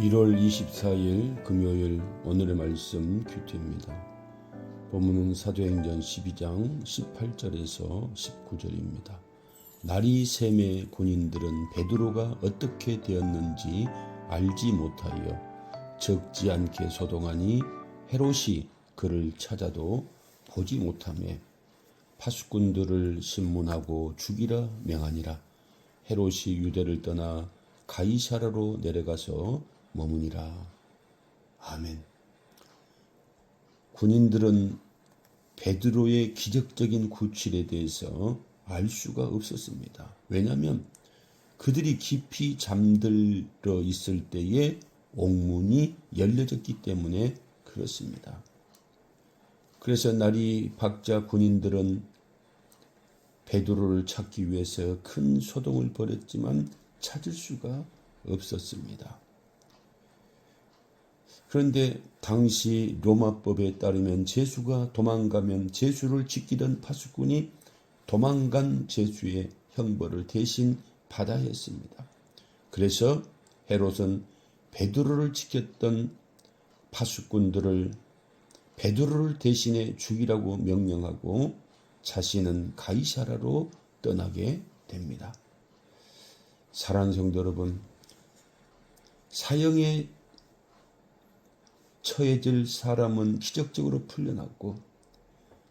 1월 24일 금요일 오늘의 말씀 큐티입니다. 본문은 사도행전 12장 18절에서 19절입니다. 날이 샘의 군인들은 베드로가 어떻게 되었는지 알지 못하여 적지 않게 소동하니 헤롯이 그를 찾아도 보지 못하며 파수꾼들을 신문하고 죽이라 명하니라. 헤롯이 유대를 떠나 가이사라로 내려가서 머무니라. 아멘. 군인들은 베드로의 기적적인 구출에 대해서 알 수가 없었습니다. 왜냐하면 그들이 깊이 잠들어 있을 때에 옥문이 열려졌기 때문에 그렇습니다. 그래서 날이 박자 군인들은 베드로를 찾기 위해서 큰 소동을 벌였지만 찾을 수가 없었습니다. 그런데 당시 로마법에 따르면 제수가 도망가면 제수를 지키던 파수꾼이 도망간 제수의 형벌을 대신 받아야 했습니다. 그래서 헤롯은 베드로를 지켰던 파수꾼들을 베드로를 대신해 죽이라고 명령하고 자신은 가이사라로 떠나게 됩니다. 사랑하는 성도 여러분, 사형에 처해질 사람은 기적적으로 풀려났고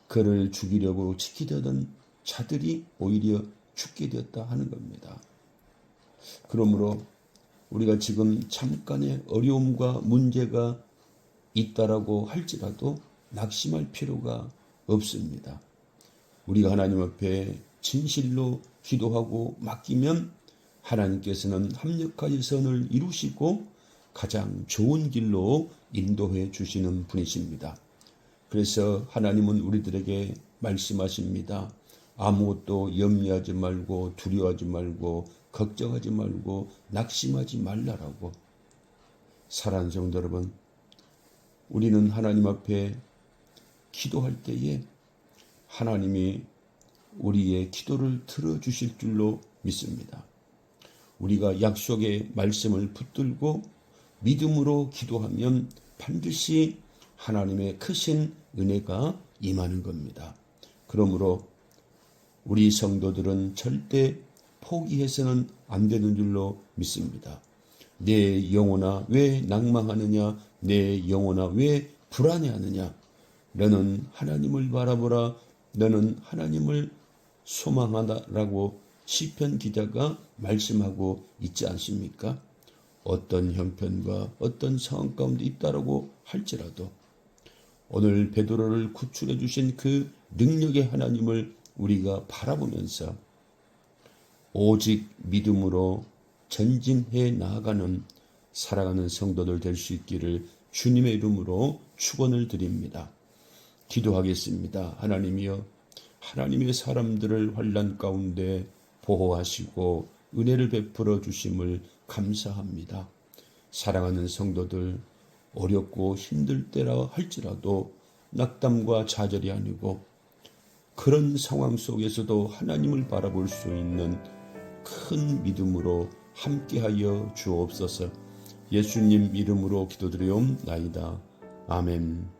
그를 죽이려고 지키려던 자들이 오히려 죽게 되었다 하는 겁니다. 그러므로 우리가 지금 잠깐의 어려움과 문제가 있다라고 할지라도 낙심할 필요가 없습니다. 우리가 하나님 앞에 진실로 기도하고 맡기면 하나님께서는 합력하여 선을 이루시고 가장 좋은 길로 인도해 주시는 분이십니다. 그래서 하나님은 우리들에게 말씀하십니다. 아무것도 염려하지 말고 두려워하지 말고 걱정하지 말고 낙심하지 말라라고. 사랑하는 성도 여러분, 우리는 하나님 앞에 기도할 때에 하나님이 우리의 기도를 들어주실 줄로 믿습니다. 우리가 약속의 말씀을 붙들고 믿음으로 기도하면 반드시 하나님의 크신 은혜가 임하는 겁니다. 그러므로 우리 성도들은 절대 포기해서는 안 되는 줄로 믿습니다. 내 영혼아 왜 낭망하느냐? 내 영혼아 왜 불안해하느냐? 너는 하나님을 바라보라. 너는 하나님을 소망하다라고 시편 기자가 말씀하고 있지 않습니까? 어떤 형편과 어떤 상황 가운데 있다라고 할지라도 오늘 베드로를 구출해 주신 그 능력의 하나님을 우리가 바라보면서 오직 믿음으로 전진해 나아가는 살아가는 성도들 될 수 있기를 주님의 이름으로 축원을 드립니다. 기도하겠습니다. 하나님이여 하나님의 사람들을 환란 가운데 보호하시고 은혜를 베풀어 주심을 감사합니다. 사랑하는 성도들 어렵고 힘들 때라 할지라도 낙담과 좌절이 아니고 그런 상황 속에서도 하나님을 바라볼 수 있는 큰 믿음으로 함께하여 주옵소서. 예수님 이름으로 기도드리옵나이다. 아멘.